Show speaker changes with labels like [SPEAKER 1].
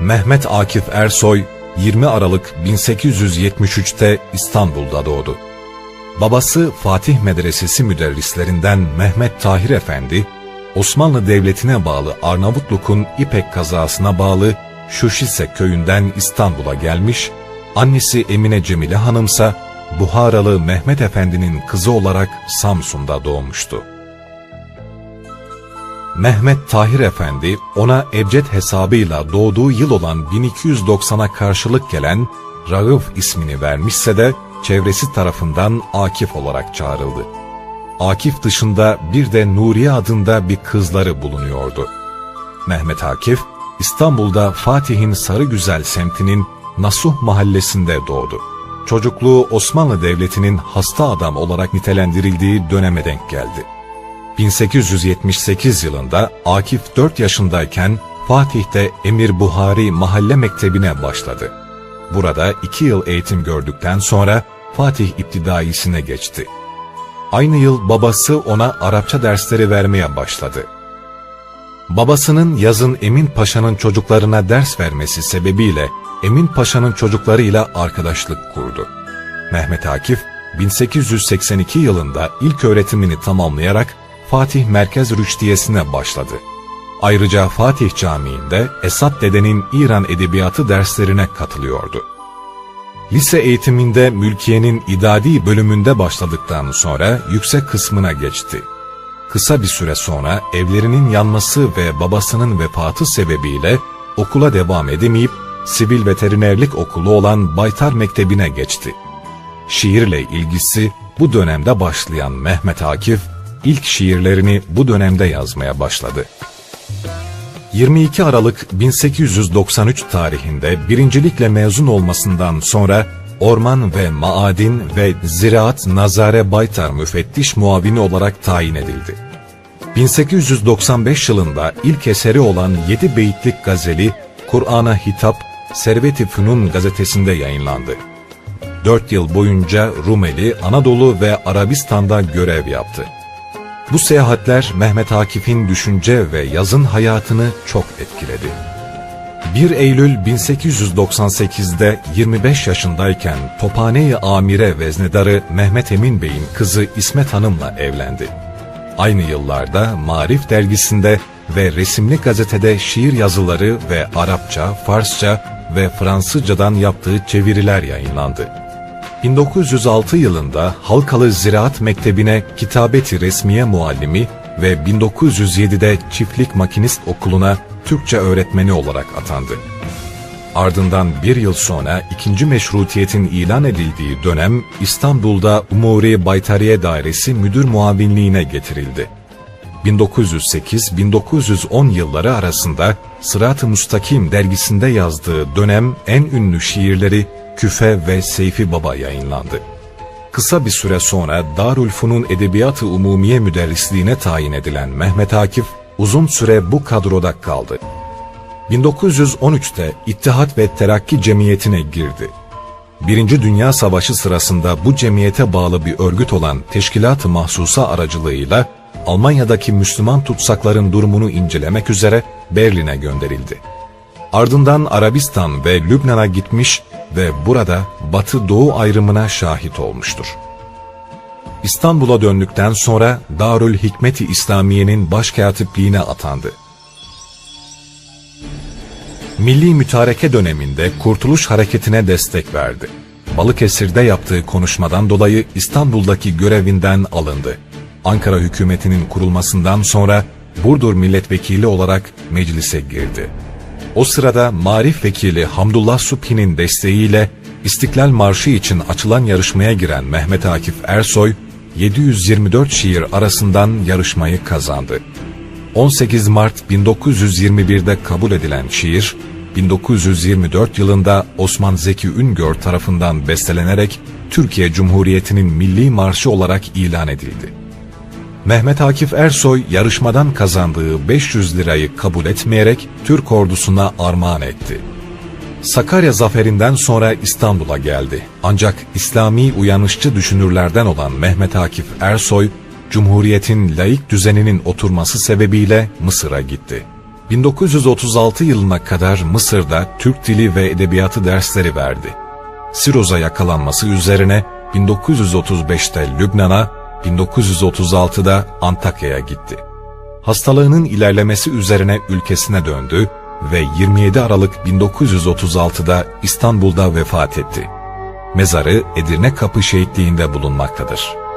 [SPEAKER 1] Mehmet Akif Ersoy 20 Aralık 1873'te İstanbul'da doğdu. Babası Fatih Medresesi müderrislerinden Mehmet Tahir Efendi, Osmanlı Devleti'ne bağlı Arnavutluk'un İpek kazasına bağlı Şuşise köyünden İstanbul'a gelmiş, annesi Emine Cemile Hanımsa Buharalı Mehmet Efendi'nin kızı olarak Samsun'da doğmuştu. Mehmet Tahir Efendi ona ebced hesabıyla doğduğu yıl olan 1290'a karşılık gelen Rauf ismini vermişse de çevresi tarafından Akif olarak çağrıldı. Akif dışında bir de Nuriye adında bir kızları bulunuyordu. Mehmet Akif, İstanbul'da Fatih'in Sarıgüzel semtinin Nasuh mahallesinde doğdu. Çocukluğu Osmanlı Devleti'nin hasta adam olarak nitelendirildiği döneme denk geldi. 1878 yılında Akif 4 yaşındayken Fatih'te Emir Buhari Mahalle Mektebi'ne başladı. Burada 2 yıl eğitim gördükten sonra Fatih İptidaisine geçti. Aynı yıl babası ona Arapça dersleri vermeye başladı. Babasının yazın Emin Paşa'nın çocuklarına ders vermesi sebebiyle Emin Paşa'nın çocuklarıyla arkadaşlık kurdu. Mehmet Akif 1882 yılında ilk öğretimini tamamlayarak Fatih Merkez Rüştiyesi'ne başladı. Ayrıca Fatih Camii'nde Esat Dede'nin İran Edebiyatı derslerine katılıyordu. Lise eğitiminde mülkiyenin idadi bölümünde başladıktan sonra yüksek kısmına geçti. Kısa bir süre sonra evlerinin yanması ve babasının vefatı sebebiyle okula devam edemeyip sivil veterinerlik okulu olan Baytar Mektebi'ne geçti. Şiirle ilgisi bu dönemde başlayan Mehmet Akif, ilk şiirlerini bu dönemde yazmaya başladı. 22 Aralık 1893 tarihinde birincilikle mezun olmasından sonra Orman ve Maadin ve Ziraat Nazare Baytar Müfettiş Muavini olarak tayin edildi. 1895 yılında ilk eseri olan 7 beyitlik gazeli Kur'an'a Hitap Servet-i Fünun gazetesinde yayınlandı. 4 yıl boyunca Rumeli, Anadolu ve Arabistan'da görev yaptı. Bu seyahatler Mehmet Akif'in düşünce ve yazın hayatını çok etkiledi. 1 Eylül 1898'de 25 yaşındayken Tophane-i Amire veznedarı Mehmet Emin Bey'in kızı İsmet Hanım'la evlendi. Aynı yıllarda Marif dergisinde ve resimli gazetede şiir yazıları ve Arapça, Farsça ve Fransızcadan yaptığı çeviriler yayınlandı. 1906 yılında Halkalı Ziraat Mektebi'ne kitabeti resmiye muallimi ve 1907'de çiftlik makinist okuluna Türkçe öğretmeni olarak atandı. Ardından bir yıl sonra ikinci meşrutiyetin ilan edildiği dönem İstanbul'da Umuri Baytariye Dairesi müdür muavinliğine getirildi. 1908-1910 yılları arasında Sırat-ı Mustakim dergisinde yazdığı dönem en ünlü şiirleri Küfe ve Seyfi Baba yayınlandı. Kısa bir süre sonra Darülfun'un Edebiyat-ı Umumiye müderrisliğine tayin edilen Mehmet Akif uzun süre bu kadroda kaldı. 1913'te İttihat ve Terakki Cemiyeti'ne girdi. Birinci Dünya Savaşı sırasında bu cemiyete bağlı bir örgüt olan Teşkilat-ı Mahsusa aracılığıyla Almanya'daki Müslüman tutsakların durumunu incelemek üzere Berlin'e gönderildi. Ardından Arabistan ve Lübnan'a gitmiş ve burada Batı-Doğu ayrımına şahit olmuştur. İstanbul'a döndükten sonra Darül Hikmet-i İslamiye'nin başkatipliğine atandı. Milli Mütareke döneminde Kurtuluş Hareketi'ne destek verdi. Balıkesir'de yaptığı konuşmadan dolayı İstanbul'daki görevinden alındı. Ankara hükümetinin kurulmasından sonra Burdur milletvekili olarak meclise girdi. O sırada Marif Vekili Hamdullah Subhi'nin desteğiyle İstiklal Marşı için açılan yarışmaya giren Mehmet Akif Ersoy, 724 şiir arasından yarışmayı kazandı. 18 Mart 1921'de kabul edilen şiir, 1924 yılında Osman Zeki Üngör tarafından bestelenerek Türkiye Cumhuriyeti'nin milli marşı olarak ilan edildi. Mehmet Akif Ersoy yarışmadan kazandığı 500 lirayı kabul etmeyerek Türk ordusuna armağan etti. Sakarya zaferinden sonra İstanbul'a geldi. Ancak İslami uyanışçı düşünürlerden olan Mehmet Akif Ersoy, Cumhuriyet'in laik düzeninin oturması sebebiyle Mısır'a gitti. 1936 yılına kadar Mısır'da Türk dili ve edebiyatı dersleri verdi. Siroza yakalanması üzerine 1935'te Lübnan'a, 1936'da Antakya'ya gitti. Hastalığının ilerlemesi üzerine ülkesine döndü ve 27 Aralık 1936'da İstanbul'da vefat etti. Mezarı Edirne Kapı Şehitliği'nde bulunmaktadır.